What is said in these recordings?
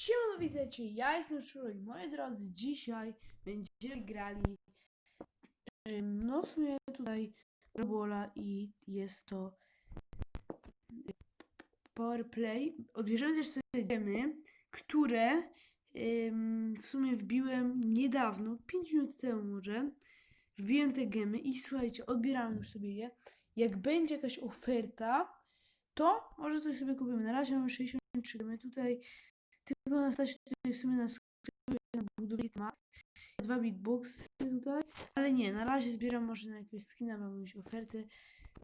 Siemano, witajcie, ja jestem Szuro i moi drodzy, dzisiaj będziemy grali no w sumie tutaj Robola i jest to Powerplay. Odbierzemy też sobie gemy, które w sumie wbiłem niedawno, 5 minut temu może. Wbiłem te gemy i słuchajcie, odbieramy już sobie je. Jak będzie jakaś oferta, to może coś sobie kupimy. Na razie mamy 63 gemy. Tutaj tylko na stać tutaj w sumie na sklepie na budowie temat. Dwa big tutaj. Ale nie, na razie zbieram może na jakiegoś skina, mam jakąś ofertę.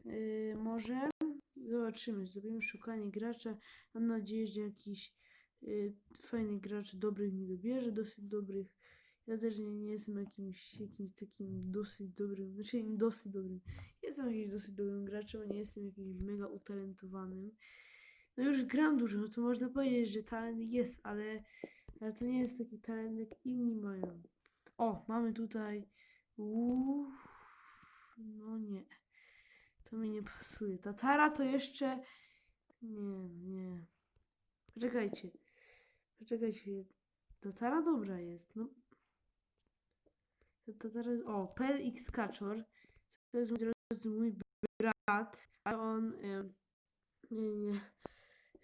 Yy, może zobaczymy. Zrobimy szukanie gracza. Mam nadzieję, że jakiś yy, fajny gracz dobrych mi dobierze, dosyć dobrych. Ja też nie, nie jestem jakimś, jakimś takim dosyć dobrym, znaczy dosyć dobrym. Jestem jakimś dosyć dobrym graczem, nie jestem jakimś mega utalentowanym. No już gram dużo, no to można powiedzieć, że talent jest, ale, ale to nie jest taki talent, jak inni mają. O, mamy tutaj. Uuu, no nie. To mi nie pasuje. Tatara to jeszcze. Nie, nie. Poczekajcie. Poczekajcie. Tatara dobra jest. No. Tatara. O, Pel X Kaczor. To jest moi drodzy, mój brat, ale on. nie, nie.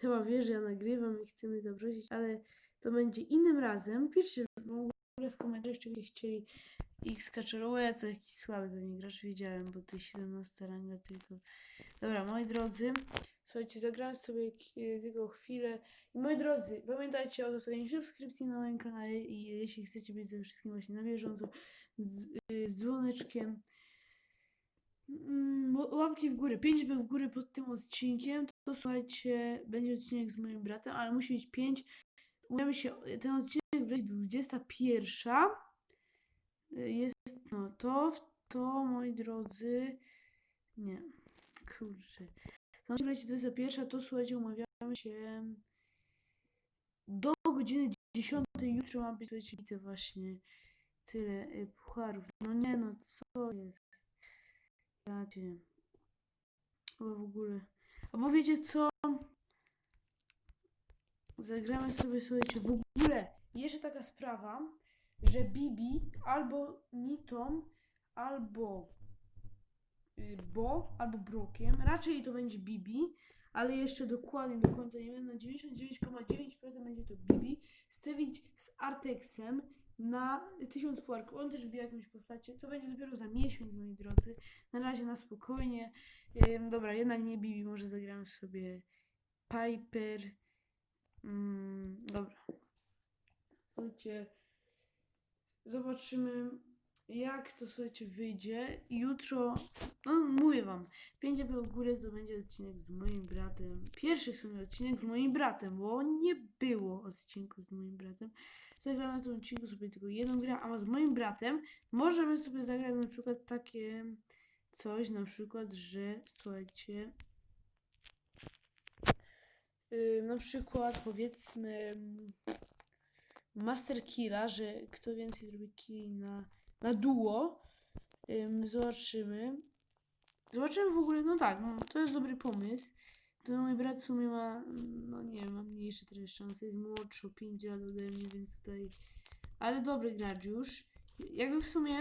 Chyba wie, że ja nagrywam i chce mnie zaprosić, ale to będzie innym razem. Piszcie w ogóle w komentarzach, czy byście chcieli Kaczorowa. Ja to jakiś słaby pewnie gracz wiedziałem, bo to jest 17 ranga tylko. Dobra, moi drodzy, słuchajcie, zagrałem sobie k- tylko chwilę. I moi drodzy, pamiętajcie o zostawieniu subskrypcji na moim kanale i jeśli chcecie być ze wszystkim właśnie na bieżąco, z, y, z dzwoneczkiem, Mm, łapki w górę, 5 w górę pod tym odcinkiem, to słuchajcie, będzie odcinek z moim bratem, ale musi być 5. Umawiamy się, ten odcinek będzie 21. Y, Jest, no to, to moi drodzy, nie, kurczę. Ten odcinek będzie 21, to słuchajcie, umawiamy się do godziny 10 jutro mam być, słuchajcie, widzę właśnie tyle y, pucharów. No nie no, co jest? Cię. Albo w ogóle. Albo wiecie co? Zagramy sobie, słuchajcie, w ogóle. Jeszcze taka sprawa, że Bibi albo Nitom, albo y, Bo, albo Brokiem. Raczej to będzie Bibi, ale jeszcze dokładnie do końca nie wiem. Na 99,9% będzie to Bibi. Stawić z Artexem na 1000 puarków. On też wbija jakąś postacie. To będzie dopiero za miesiąc, moi drodzy. Na razie na spokojnie. Dobra, jednak nie Bibi, może zagramy sobie Piper. Mm, dobra. Słuchajcie, zobaczymy jak to słuchajcie wyjdzie. Jutro, no mówię wam, 5 w górę to będzie odcinek z moim bratem. Pierwszy w sumie odcinek z moim bratem, bo nie było odcinku z moim bratem. Zagramy w tym odcinku sobie tylko jedną grę, a z moim bratem możemy sobie zagrać na przykład takie coś, na przykład, że słuchajcie, yy, na przykład powiedzmy Master Killa, że kto więcej zrobi kill na, na duo. Ym, zobaczymy. Zobaczymy w ogóle, no tak, no, to jest dobry pomysł. To mój brat w sumie ma, no nie ma mniejsze trochę szanse, jest młodszy o 5 lat ode mnie, więc tutaj... Ale dobry gracz już. Jakby w sumie,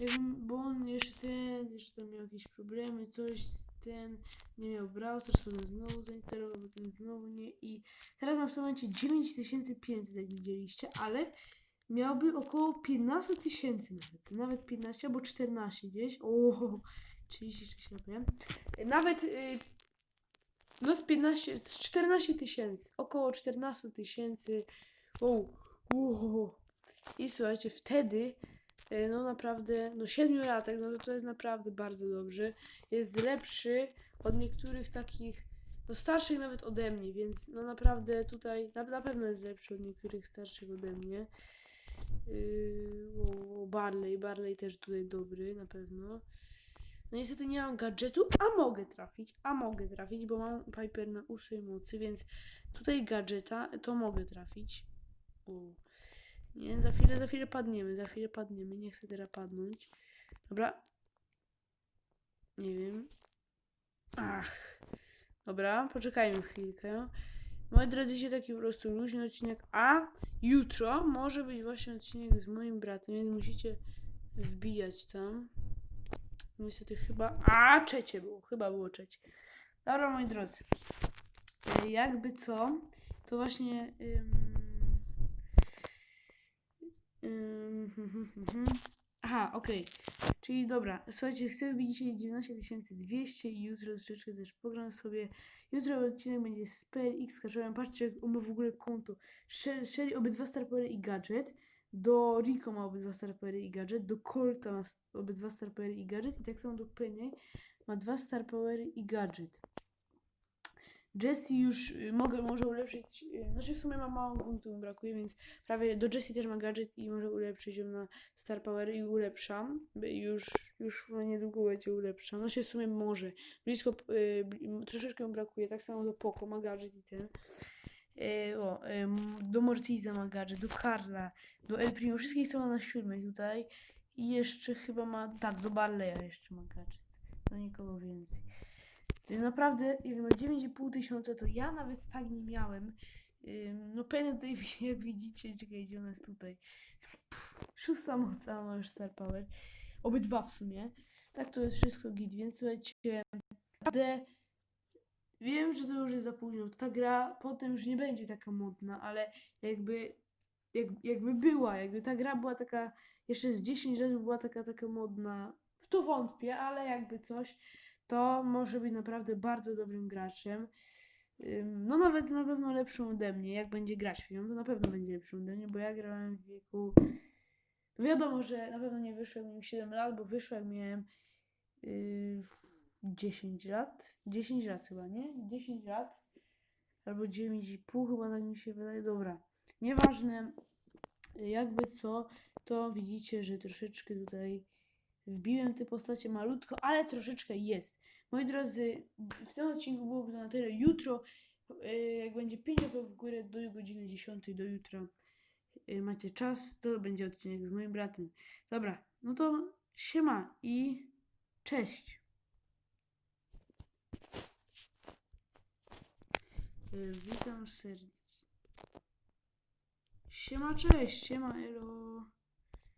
jakbym, bo on jeszcze ten, jeszcze tam miał jakieś problemy, coś, ten, nie miał Brawl Stars, potem znowu zainstalował, potem znowu nie i teraz ma w momencie 9500, jak widzieliście, ale miałby około 15 tysięcy nawet, nawet 15 albo 14 gdzieś, o 36 ja powiem, nawet y, z 15, z 14 tysięcy, około 14 tysięcy, o, o, i słuchajcie, wtedy y, no naprawdę, no 7 latek, no to jest naprawdę bardzo dobrze, jest lepszy od niektórych takich, no starszych nawet ode mnie, więc no naprawdę tutaj na, na pewno jest lepszy od niektórych starszych ode mnie. Yy, Barley, Barley też tutaj dobry, na pewno. No niestety nie mam gadżetu, a mogę trafić, a mogę trafić, bo mam Piper na ósmej mocy, więc tutaj gadżeta to mogę trafić. O. Nie, za chwilę, za chwilę padniemy, za chwilę padniemy, nie chcę teraz padnąć. Dobra. Nie wiem. Ach. Dobra, poczekajmy chwilkę. Moi drodzy, dzisiaj taki po prostu luźny odcinek, a jutro może być właśnie odcinek z moim bratem, więc musicie wbijać tam. Niestety chyba, a trzecie było, chyba było trzecie. Dobra, moi drodzy, e, jakby co, to właśnie... Aha, okej. Czyli dobra, słuchajcie, chcę wbić dzisiaj 19200 i jutro troszeczkę też pogram sobie. Jutro odcinek będzie z PLX kaczorem. Patrzcie, jak w ogóle konto. She- Shelly obydwa Star i gadżet. Do Rico ma obydwa Star Powery i gadżet. Do Colta ma obydwa Star Powery i gadżet. I tak samo do Penny ma dwa Star Powery i gadżet. Jessie już y, mogę, może ulepszyć, y, znaczy w sumie ma mało punktów mi brakuje, więc prawie do Jessie też ma gadżet i może ulepszyć ją na Star Power i ulepszam. Już, już niedługo będzie ulepszam. Się w sumie może. Blisko, y, troszeczkę mi brakuje. Tak samo do Poco ma gadżet i ten. Y, o, y, do Mortiza ma do Karla, do El Primo. Wszystkich są na siódmej tutaj. I jeszcze chyba ma, tak, do Barleya jeszcze ma gadżet. Do nikogo więcej. Y, Naprawdę, jak na 9,5 tysiąca, to ja nawet tak nie miałem. No Penny tutaj, jak widzicie, czekajcie, ona jest tutaj. Pff, Szósta moc, a ma już Star Power. Obydwa w sumie. Tak, to jest wszystko git, więc słuchajcie, naprawdę wiem, że to już jest za późno. Ta gra potem już nie będzie taka modna, ale jakby, jak, jakby była, jakby ta gra była taka, jeszcze z 10 lat była taka, taka modna, w to wątpię, ale jakby coś, to może być naprawdę bardzo dobrym graczem. No nawet na pewno lepszą ode mnie, jak będzie grać w nią, to na pewno będzie lepszą ode mnie, bo ja grałem w wieku... Wiadomo, że na pewno nie wyszło jak miałem 7 lat, bo wyszło jak miałem yy, 10 lat. 10 lat chyba, nie? 10 lat. Albo 9,5 chyba tak mi się wydaje. Dobra. Nieważne. Jakby co, to widzicie, że troszeczkę tutaj wbiłem te postacie malutko, ale troszeczkę jest. Moi drodzy, w tym odcinku byłoby to na tyle. Jutro, yy, jak będzie 5 łapek w górę do godziny 10 do jutra yy, macie czas, to będzie odcinek z moim bratem. Dobra, no to siema i cześć. Yy, Witam serdecznie. Siema, cześć, siema, elo.